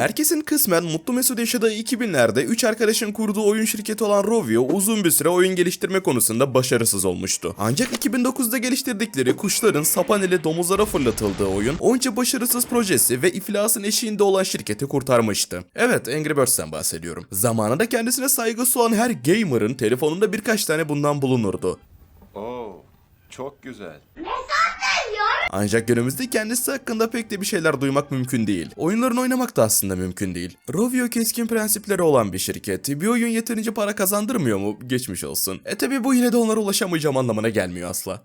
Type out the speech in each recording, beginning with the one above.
Herkesin kısmen mutlu mesut yaşadığı 2000'lerde 3 arkadaşın kurduğu oyun şirketi olan Rovio uzun bir süre oyun geliştirme konusunda başarısız olmuştu. Ancak 2009'da geliştirdikleri kuşların sapan ile domuzlara fırlatıldığı oyun onca başarısız projesi ve iflasın eşiğinde olan şirketi kurtarmıştı. Evet Angry Birds'ten bahsediyorum. Zamanında kendisine saygısı olan her gamer'ın telefonunda birkaç tane bundan bulunurdu. Çok güzel. Ancak günümüzde kendisi hakkında pek de bir şeyler duymak mümkün değil. Oyunlarını oynamak da aslında mümkün değil. Rovio keskin prensipleri olan bir şirket. Bir oyun yeterince para kazandırmıyor mu? Geçmiş olsun. E tabi bu yine de onlara ulaşamayacağım anlamına gelmiyor asla.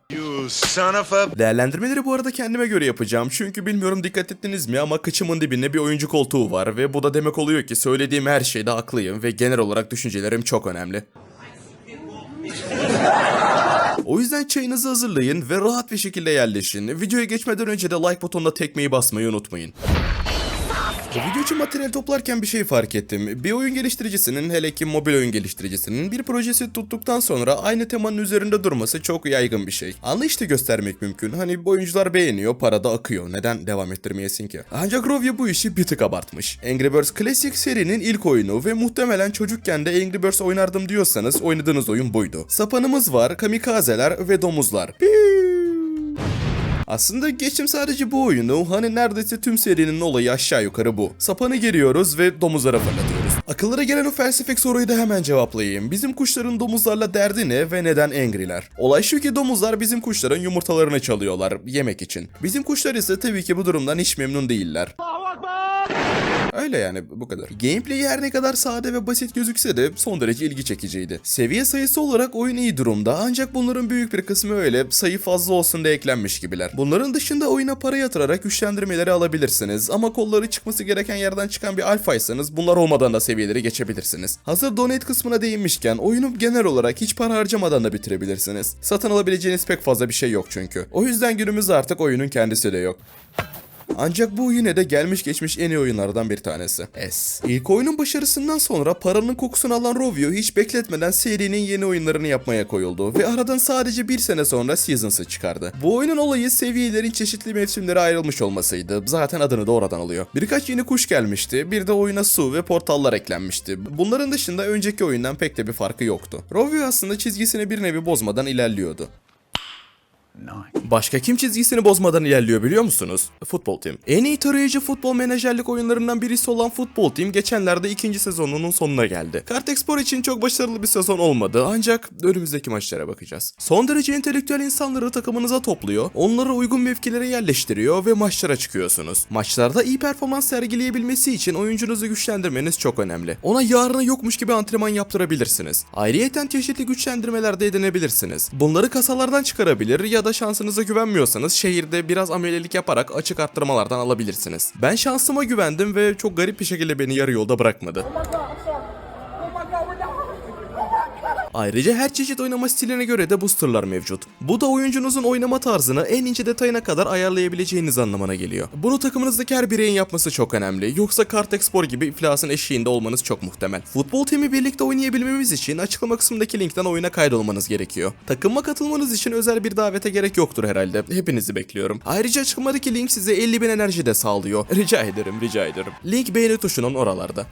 Değerlendirmeleri bu arada kendime göre yapacağım. Çünkü bilmiyorum dikkat ettiniz mi ama kıçımın dibinde bir oyuncu koltuğu var ve bu da demek oluyor ki söylediğim her şeyde haklıyım ve genel olarak düşüncelerim çok önemli. O yüzden çayınızı hazırlayın ve rahat bir şekilde yerleşin. Videoya geçmeden önce de like butonuna tekmeyi basmayı unutmayın. Bu video için materyal toplarken bir şey fark ettim. Bir oyun geliştiricisinin hele ki mobil oyun geliştiricisinin bir projesi tuttuktan sonra aynı temanın üzerinde durması çok yaygın bir şey. Anlayışla göstermek mümkün. Hani oyuncular beğeniyor, para da akıyor. Neden devam ettirmeyesin ki? Ancak Rovio bu işi bir tık abartmış. Angry Birds Classic serinin ilk oyunu ve muhtemelen çocukken de Angry Birds oynardım diyorsanız oynadığınız oyun buydu. Sapanımız var, kamikazeler ve domuzlar. Aslında geçim sadece bu oyunu hani neredeyse tüm serinin olayı aşağı yukarı bu. Sapanı geriyoruz ve domuzlara fırlatıyoruz. Akıllara gelen o felsefik soruyu da hemen cevaplayayım. Bizim kuşların domuzlarla derdi ne ve neden angry'ler? Olay şu ki domuzlar bizim kuşların yumurtalarını çalıyorlar yemek için. Bizim kuşlar ise tabii ki bu durumdan hiç memnun değiller. Öyle yani bu kadar. Gameplay her ne kadar sade ve basit gözükse de son derece ilgi çekiciydi. Seviye sayısı olarak oyun iyi durumda ancak bunların büyük bir kısmı öyle sayı fazla olsun diye eklenmiş gibiler. Bunların dışında oyuna para yatırarak güçlendirmeleri alabilirsiniz ama kolları çıkması gereken yerden çıkan bir alfaysanız bunlar olmadan da seviyeleri geçebilirsiniz. Hazır donate kısmına değinmişken oyunu genel olarak hiç para harcamadan da bitirebilirsiniz. Satın alabileceğiniz pek fazla bir şey yok çünkü. O yüzden günümüzde artık oyunun kendisi de yok. Ancak bu yine de gelmiş geçmiş en iyi oyunlardan bir tanesi. S. İlk oyunun başarısından sonra paranın kokusunu alan Rovio hiç bekletmeden serinin yeni oyunlarını yapmaya koyuldu ve aradan sadece bir sene sonra Seasons'ı çıkardı. Bu oyunun olayı seviyelerin çeşitli mevsimlere ayrılmış olmasıydı. Zaten adını da oradan alıyor. Birkaç yeni kuş gelmişti. Bir de oyuna su ve portallar eklenmişti. Bunların dışında önceki oyundan pek de bir farkı yoktu. Rovio aslında çizgisini bir nevi bozmadan ilerliyordu. Başka kim çizgisini bozmadan ilerliyor biliyor musunuz? Futbol Team. En iyi tarayıcı futbol menajerlik oyunlarından birisi olan Futbol Team geçenlerde ikinci sezonunun sonuna geldi. Kart Export için çok başarılı bir sezon olmadı ancak önümüzdeki maçlara bakacağız. Son derece entelektüel insanları takımınıza topluyor, onları uygun mevkilere yerleştiriyor ve maçlara çıkıyorsunuz. Maçlarda iyi performans sergileyebilmesi için oyuncunuzu güçlendirmeniz çok önemli. Ona yarına yokmuş gibi antrenman yaptırabilirsiniz. Ayrıyeten çeşitli güçlendirmeler de edinebilirsiniz. Bunları kasalardan çıkarabilir ya da şansınıza güvenmiyorsanız şehirde biraz amelelik yaparak açık arttırmalardan alabilirsiniz. Ben şansıma güvendim ve çok garip bir şekilde beni yarı yolda bırakmadı. Ayrıca her çeşit oynama stiline göre de boosterlar mevcut. Bu da oyuncunuzun oynama tarzını en ince detayına kadar ayarlayabileceğiniz anlamına geliyor. Bunu takımınızdaki her bireyin yapması çok önemli. Yoksa Kart Expor gibi iflasın eşiğinde olmanız çok muhtemel. Futbol timi birlikte oynayabilmemiz için açıklama kısmındaki linkten oyuna kaydolmanız gerekiyor. Takıma katılmanız için özel bir davete gerek yoktur herhalde. Hepinizi bekliyorum. Ayrıca açıklamadaki link size 50 bin enerji de sağlıyor. Rica ederim, rica ederim. Link beğeni tuşunun oralarda.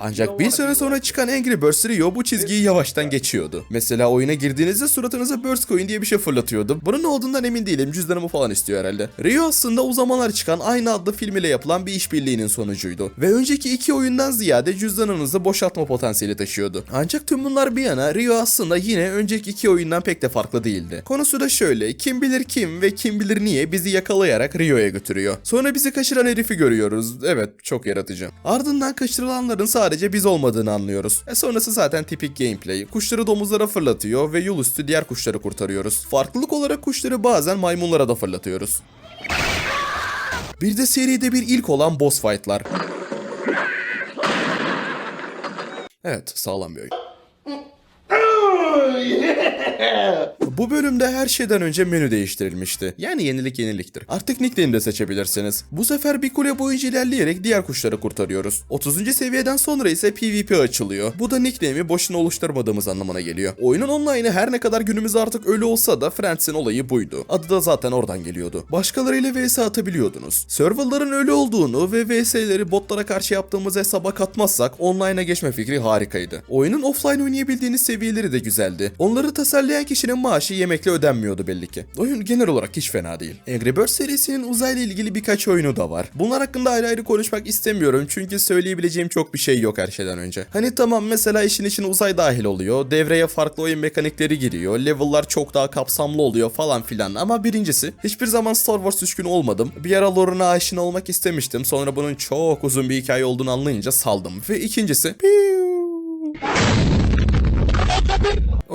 Ancak bir süre sonra çıkan Angry Birds Rio bu çizgiyi yavaştan geçiyordu. Mesela oyuna girdiğinizde suratınıza Burst Coin diye bir şey fırlatıyordu. Bunun olduğundan emin değilim. Cüzdanımı falan istiyor herhalde. Rio aslında o zamanlar çıkan aynı adlı film ile yapılan bir işbirliğinin sonucuydu. Ve önceki iki oyundan ziyade cüzdanınızı boşaltma potansiyeli taşıyordu. Ancak tüm bunlar bir yana Rio aslında yine önceki iki oyundan pek de farklı değildi. Konusu da şöyle. Kim bilir kim ve kim bilir niye bizi yakalayarak Rio'ya götürüyor. Sonra bizi kaçıran herifi görüyoruz. Evet çok yaratıcı. Ardından kaçırılanların sadece biz olmadığını anlıyoruz. E sonrası zaten tipik gameplay. Kuşları domuzlara fırlatıyor ve yol üstü diğer kuşları kurtarıyoruz. Farklılık olarak kuşları bazen maymunlara da fırlatıyoruz. Bir de seride bir ilk olan boss fight'lar. Evet, sağlam bir oyun. Bu bölümde her şeyden önce menü değiştirilmişti. Yani yenilik yeniliktir. Artık nickname de seçebilirsiniz. Bu sefer bir kule boyunca ilerleyerek diğer kuşları kurtarıyoruz. 30. seviyeden sonra ise PvP açılıyor. Bu da nickname'i boşuna oluşturmadığımız anlamına geliyor. Oyunun online'ı her ne kadar günümüzde artık ölü olsa da Friends'in olayı buydu. Adı da zaten oradan geliyordu. Başkalarıyla vs atabiliyordunuz. Serverların ölü olduğunu ve vs'leri botlara karşı yaptığımız hesaba katmazsak online'a geçme fikri harikaydı. Oyunun offline oynayabildiğiniz seviyeleri de güzeldi. Onları tasarlayan kişinin maaşı yemekle ödenmiyordu belli ki. Oyun genel olarak hiç fena değil. Angry Birds serisinin uzayla ilgili birkaç oyunu da var. Bunlar hakkında ayrı ayrı konuşmak istemiyorum çünkü söyleyebileceğim çok bir şey yok her şeyden önce. Hani tamam mesela işin içine uzay dahil oluyor, devreye farklı oyun mekanikleri giriyor, level'lar çok daha kapsamlı oluyor falan filan ama birincisi hiçbir zaman Star Wars düşkünü olmadım. Bir ara lore'una aşina olmak istemiştim sonra bunun çok uzun bir hikaye olduğunu anlayınca saldım. Ve ikincisi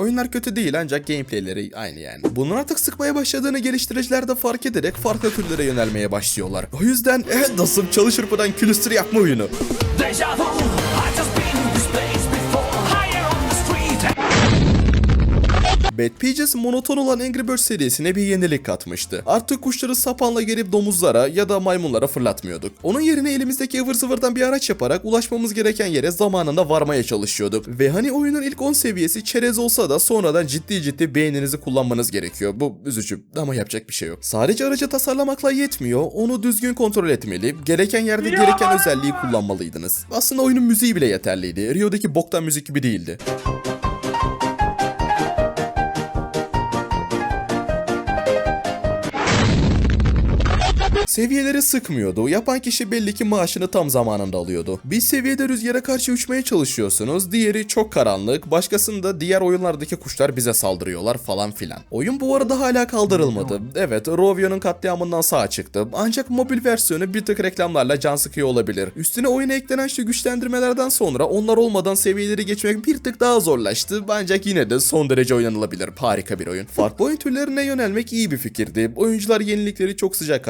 Oyunlar kötü değil ancak gameplayleri aynı yani. Bunun artık sıkmaya başladığını geliştiriciler de fark ederek farklı türlere yönelmeye başlıyorlar. O yüzden evet dostum çalışır buradan külüstür yapma oyunu. Deja vu, Bad Pages monoton olan Angry Birds serisine bir yenilik katmıştı. Artık kuşları sapanla gelip domuzlara ya da maymunlara fırlatmıyorduk. Onun yerine elimizdeki ıvır zıvırdan bir araç yaparak ulaşmamız gereken yere zamanında varmaya çalışıyorduk. Ve hani oyunun ilk 10 seviyesi çerez olsa da sonradan ciddi ciddi beyninizi kullanmanız gerekiyor. Bu üzücü ama yapacak bir şey yok. Sadece aracı tasarlamakla yetmiyor, onu düzgün kontrol etmeli, gereken yerde gereken özelliği kullanmalıydınız. Aslında oyunun müziği bile yeterliydi. Rio'daki boktan müzik gibi değildi. Seviyeleri sıkmıyordu. Yapan kişi belli ki maaşını tam zamanında alıyordu. Bir seviyede rüzgara karşı uçmaya çalışıyorsunuz. Diğeri çok karanlık. Başkasında diğer oyunlardaki kuşlar bize saldırıyorlar falan filan. Oyun bu arada hala kaldırılmadı. Evet, Rovio'nun katliamından sağ çıktı. Ancak mobil versiyonu bir tık reklamlarla can sıkıyor olabilir. Üstüne oyuna eklenen şu güçlendirmelerden sonra onlar olmadan seviyeleri geçmek bir tık daha zorlaştı. Ancak yine de son derece oynanılabilir. Harika bir oyun. Farklı oyun türlerine yönelmek iyi bir fikirdi. Oyuncular yenilikleri çok sıcak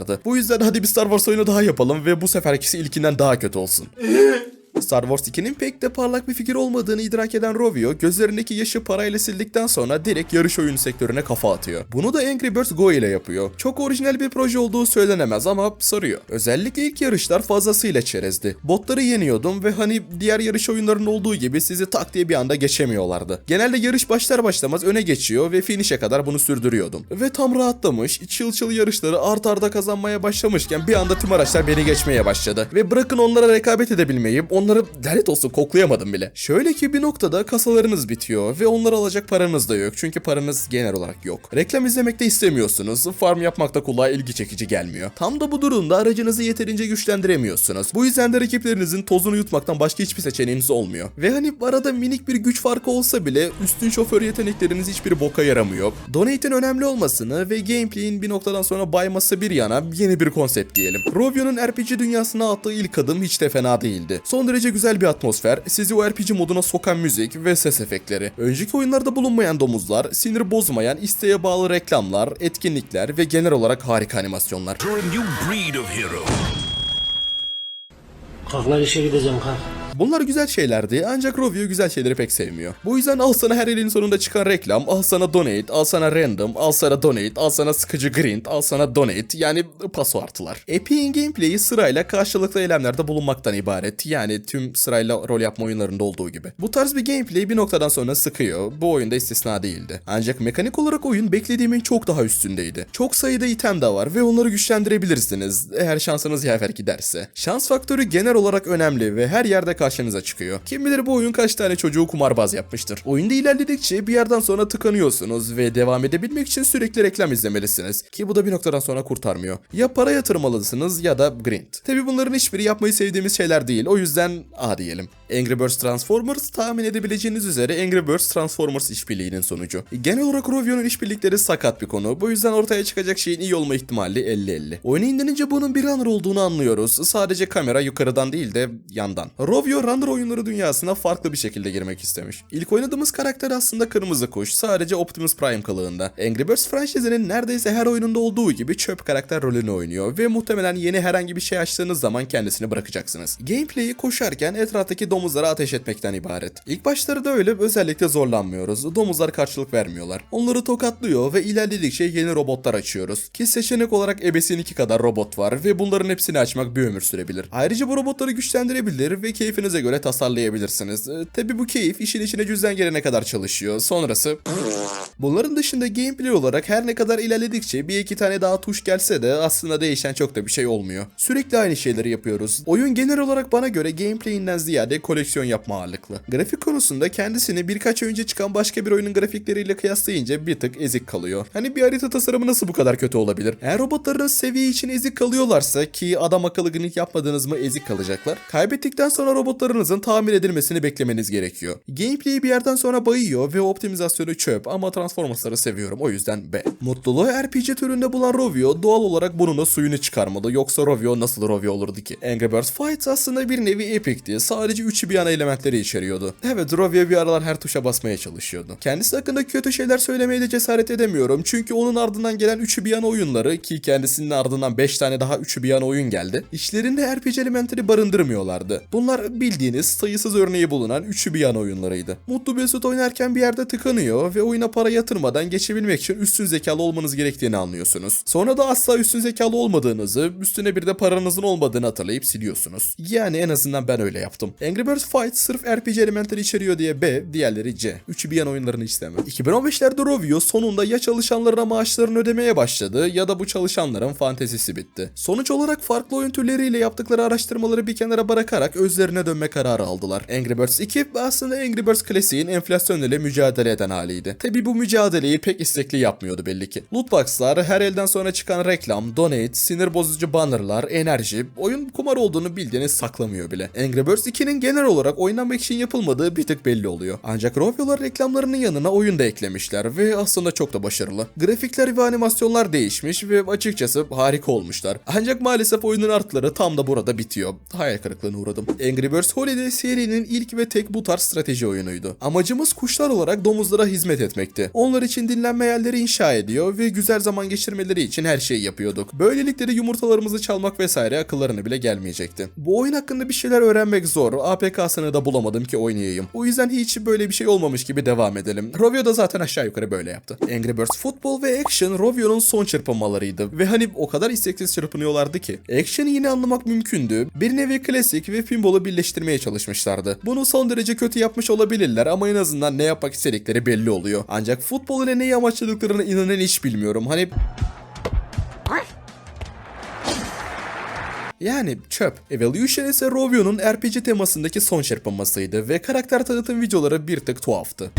karşılıyorlardı. Bu yüzden hadi bir Star Wars oyunu daha yapalım ve bu seferkisi ilkinden daha kötü olsun. Star Wars 2'nin pek de parlak bir fikir olmadığını idrak eden Rovio, gözlerindeki yaşı parayla sildikten sonra direkt yarış oyunu sektörüne kafa atıyor. Bunu da Angry Birds Go ile yapıyor. Çok orijinal bir proje olduğu söylenemez ama sarıyor. Özellikle ilk yarışlar fazlasıyla çerezdi. Botları yeniyordum ve hani diğer yarış oyunlarının olduğu gibi sizi tak diye bir anda geçemiyorlardı. Genelde yarış başlar başlamaz öne geçiyor ve finish'e kadar bunu sürdürüyordum. Ve tam rahatlamış, çıl çıl yarışları art arda kazanmaya başlamışken bir anda tüm araçlar beni geçmeye başladı. Ve bırakın onlara rekabet edebilmeyi, onları lanet olsun koklayamadım bile. Şöyle ki bir noktada kasalarınız bitiyor ve onları alacak paranız da yok. Çünkü paranız genel olarak yok. Reklam izlemek de istemiyorsunuz. Farm yapmak da kulağa ilgi çekici gelmiyor. Tam da bu durumda aracınızı yeterince güçlendiremiyorsunuz. Bu yüzden de rakiplerinizin tozunu yutmaktan başka hiçbir seçeneğiniz olmuyor. Ve hani arada minik bir güç farkı olsa bile üstün şoför yetenekleriniz hiçbir boka yaramıyor. Donate'in önemli olmasını ve gameplay'in bir noktadan sonra bayması bir yana yeni bir konsept diyelim. Rovio'nun RPG dünyasına attığı ilk adım hiç de fena değildi. Son derece güzel bir atmosfer, sizi o RPG moduna sokan müzik ve ses efektleri. Önceki oyunlarda bulunmayan domuzlar, sinir bozmayan, isteğe bağlı reklamlar, etkinlikler ve genel olarak harika animasyonlar. Kalk lan işe gideceğim kalk. Bunlar güzel şeylerdi ancak Rovio güzel şeyleri pek sevmiyor. Bu yüzden al sana her elin sonunda çıkan reklam, al sana donate, al sana random, al sana donate, al sana sıkıcı grind, al sana donate yani paso artılar. Epic'in gameplay'i sırayla karşılıklı eylemlerde bulunmaktan ibaret. Yani tüm sırayla rol yapma oyunlarında olduğu gibi. Bu tarz bir gameplay bir noktadan sonra sıkıyor. Bu oyunda istisna değildi. Ancak mekanik olarak oyun beklediğimin çok daha üstündeydi. Çok sayıda item de var ve onları güçlendirebilirsiniz eğer şansınız yaver giderse. Şans faktörü genel olarak önemli ve her yerde karşınıza çıkıyor. Kim bilir bu oyun kaç tane çocuğu kumarbaz yapmıştır. Oyunda ilerledikçe bir yerden sonra tıkanıyorsunuz ve devam edebilmek için sürekli reklam izlemelisiniz. Ki bu da bir noktadan sonra kurtarmıyor. Ya para yatırmalısınız ya da grind. Tabi bunların hiçbiri yapmayı sevdiğimiz şeyler değil. O yüzden A diyelim. Angry Birds Transformers tahmin edebileceğiniz üzere Angry Birds Transformers işbirliğinin sonucu. Genel olarak Rovio'nun işbirlikleri sakat bir konu. Bu yüzden ortaya çıkacak şeyin iyi olma ihtimali 50-50. Oyuna indirince bunun bir runner olduğunu anlıyoruz. Sadece kamera yukarıdan değil de yandan. Rovio Rovio Runner oyunları dünyasına farklı bir şekilde girmek istemiş. İlk oynadığımız karakter aslında Kırmızı Kuş, sadece Optimus Prime kılığında. Angry Birds franchise'inin neredeyse her oyununda olduğu gibi çöp karakter rolünü oynuyor ve muhtemelen yeni herhangi bir şey açtığınız zaman kendisini bırakacaksınız. Gameplay'i koşarken etraftaki domuzlara ateş etmekten ibaret. İlk başları da öyle özellikle zorlanmıyoruz. Domuzlar karşılık vermiyorlar. Onları tokatlıyor ve ilerledikçe yeni robotlar açıyoruz. Ki seçenek olarak ebesin iki kadar robot var ve bunların hepsini açmak bir ömür sürebilir. Ayrıca bu robotları güçlendirebilir ve keyfinize göre tasarlayabilirsiniz. Ee, Tabi bu keyif işin içine cüzdan gelene kadar çalışıyor. Sonrası... Bunların dışında gameplay olarak her ne kadar ilerledikçe bir iki tane daha tuş gelse de aslında değişen çok da bir şey olmuyor. Sürekli aynı şeyleri yapıyoruz. Oyun genel olarak bana göre gameplayinden ziyade koleksiyon yapma ağırlıklı. Grafik konusunda kendisini birkaç önce çıkan başka bir oyunun grafikleriyle kıyaslayınca bir tık ezik kalıyor. Hani bir harita tasarımı nasıl bu kadar kötü olabilir? Eğer robotlarınız seviye için ezik kalıyorlarsa ki adam akıllı günlük yapmadığınız mı ezik kalacaklar. Kaybettikten sonra robotlarınızın tamir edilmesini beklemeniz gerekiyor. Gameplay bir yerden sonra bayıyor ve optimizasyonu çöp ama Transformers'ları seviyorum o yüzden B. Mutluluğu RPG türünde bulan Rovio doğal olarak bunun da suyunu çıkarmalı yoksa Rovio nasıl Rovio olurdu ki? Angry Birds Fights aslında bir nevi epicti. Sadece üçü bir ana elementleri içeriyordu. Evet Rovio bir aralar her tuşa basmaya çalışıyordu. Kendisi hakkında kötü şeyler söylemeye de cesaret edemiyorum. Çünkü onun ardından gelen üçü bir yana oyunları ki kendisinin ardından 5 tane daha üçü bir yana oyun geldi. İçlerinde RPG elementleri barındırmıyorlardı. Bunlar bildiğiniz sayısız örneği bulunan üçü bir yana oyunlarıydı. Mutlu Mesut oynarken bir yerde tıkanıyor ve oyuna para yatırmadan geçebilmek için üstün zekalı olmanız gerektiğini anlıyorsunuz. Sonra da asla üstün zekalı olmadığınızı, üstüne bir de paranızın olmadığını hatırlayıp siliyorsunuz. Yani en azından ben öyle yaptım. Angry Birds Fight sırf RPG elementleri içeriyor diye B, diğerleri C. Üçü bir yan oyunlarını istemem. 2015'lerde Rovio sonunda ya çalışanlarına maaşlarını ödemeye başladı ya da bu çalışanların fantezisi bitti. Sonuç olarak farklı oyun türleriyle yaptıkları araştırmaları bir kenara bırakarak özlerine dönme kararı aldılar. Angry Birds 2 aslında Angry Birds klasiğin enflasyon ile mücadele eden haliydi. Tabi bu mücadeleyi pek istekli yapmıyordu belli ki. Lootboxlar, her elden sonra çıkan reklam, donate, sinir bozucu bannerlar, enerji, oyun kumar olduğunu bildiğiniz saklamıyor bile. Angry Birds 2'nin genel olarak oynanmak için yapılmadığı bir tık belli oluyor. Ancak Rovio'lar reklamlarının yanına oyun da eklemişler ve aslında çok da başarılı. Grafikler ve animasyonlar değişmiş ve açıkçası harika olmuşlar. Ancak maalesef oyunun artları tam da burada bitiyor. Hayal kırıklığına uğradım. Angry Birds Holiday serinin ilk ve tek bu tarz strateji oyunuydu. Amacımız kuşlar olarak domuzlara hizmet etmekti. Onlar için dinlenme yerleri inşa ediyor ve güzel zaman geçirmeleri için her şeyi yapıyorduk. Böylelikle de yumurtalarımızı çalmak vesaire akıllarına bile gelmeyecekti. Bu oyun hakkında bir şeyler öğrenmek zor. APK'sını da bulamadım ki oynayayım. O yüzden hiç böyle bir şey olmamış gibi devam edelim. Rovio da zaten aşağı yukarı böyle yaptı. Angry Birds Football ve Action Rovio'nun son çırpınmalarıydı. Ve hani o kadar isteksiz çırpınıyorlardı ki. Action'ı yine anlamak mümkündü. Bir nevi klasik ve pinball'u birleştirmeye çalışmışlardı. Bunu son derece kötü yapmış olabilirler ama en azından ne yapmak istedikleri belli oluyor. Ancak futbol ile neyi amaçladıklarını inanın hiç bilmiyorum. Hani Yani çöp. Evolution ise Rovio'nun RPG temasındaki son çırpınmasıydı ve karakter tanıtım videoları bir tık tuhaftı.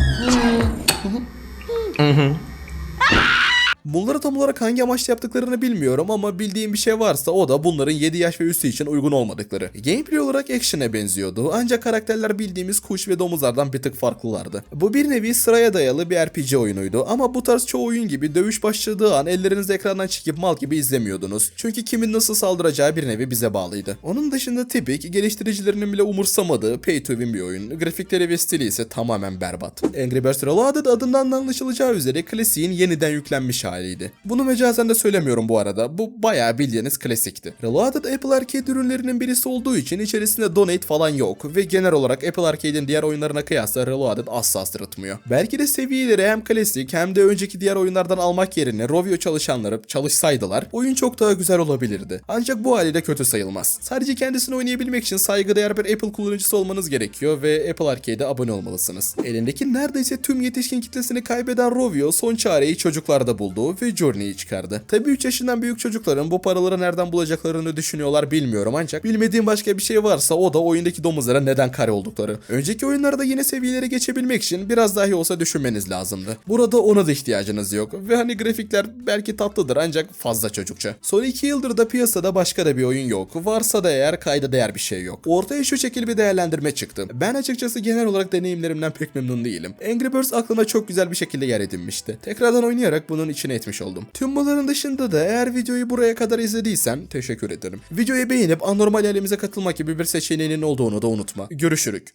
Bunları tam olarak hangi amaçla yaptıklarını bilmiyorum ama bildiğim bir şey varsa o da bunların 7 yaş ve üstü için uygun olmadıkları. Gameplay olarak action'e benziyordu ancak karakterler bildiğimiz kuş ve domuzlardan bir tık farklılardı. Bu bir nevi sıraya dayalı bir RPG oyunuydu ama bu tarz çoğu oyun gibi dövüş başladığı an elleriniz ekrandan çıkıp mal gibi izlemiyordunuz. Çünkü kimin nasıl saldıracağı bir nevi bize bağlıydı. Onun dışında tipik, geliştiricilerinin bile umursamadığı pay to win bir oyun. Grafikleri ve stili ise tamamen berbat. Angry Birds Reloaded adından da anlaşılacağı üzere klasiğin yeniden yüklenmiş haliydi. Bunu mecazen de söylemiyorum bu arada. Bu bayağı bildiğiniz klasikti. Reloaded Apple Arcade ürünlerinin birisi olduğu için içerisinde donate falan yok ve genel olarak Apple Arcade'in diğer oyunlarına kıyasla Reloaded asla sırıtmıyor. Belki de seviyeleri hem klasik hem de önceki diğer oyunlardan almak yerine Rovio çalışanları çalışsaydılar oyun çok daha güzel olabilirdi. Ancak bu haliyle kötü sayılmaz. Sadece kendisini oynayabilmek için saygıdeğer bir Apple kullanıcısı olmanız gerekiyor ve Apple Arcade'e abone olmalısınız. Elindeki neredeyse tüm yetişkin kitlesini kaybeden Rovio son çareyi çocuklarda buldu ve Journey'i çıkardı. Tabi 3 yaşından büyük çocukların bu paraları nereden bulacaklarını düşünüyorlar bilmiyorum ancak bilmediğim başka bir şey varsa o da oyundaki domuzlara neden kare oldukları. Önceki oyunlarda yine seviyelere geçebilmek için biraz dahi olsa düşünmeniz lazımdı. Burada ona da ihtiyacınız yok ve hani grafikler belki tatlıdır ancak fazla çocukça. Son 2 yıldır da piyasada başka da bir oyun yok. Varsa da eğer kayda değer bir şey yok. Ortaya şu şekil bir değerlendirme çıktı. Ben açıkçası genel olarak deneyimlerimden pek memnun değilim. Angry Birds aklıma çok güzel bir şekilde yer edinmişti. Tekrardan oynayarak bunun içine tatmin etmiş oldum. Tüm bunların dışında da eğer videoyu buraya kadar izlediysen teşekkür ederim. Videoyu beğenip anormal ailemize katılmak gibi bir seçeneğinin olduğunu da unutma. Görüşürük.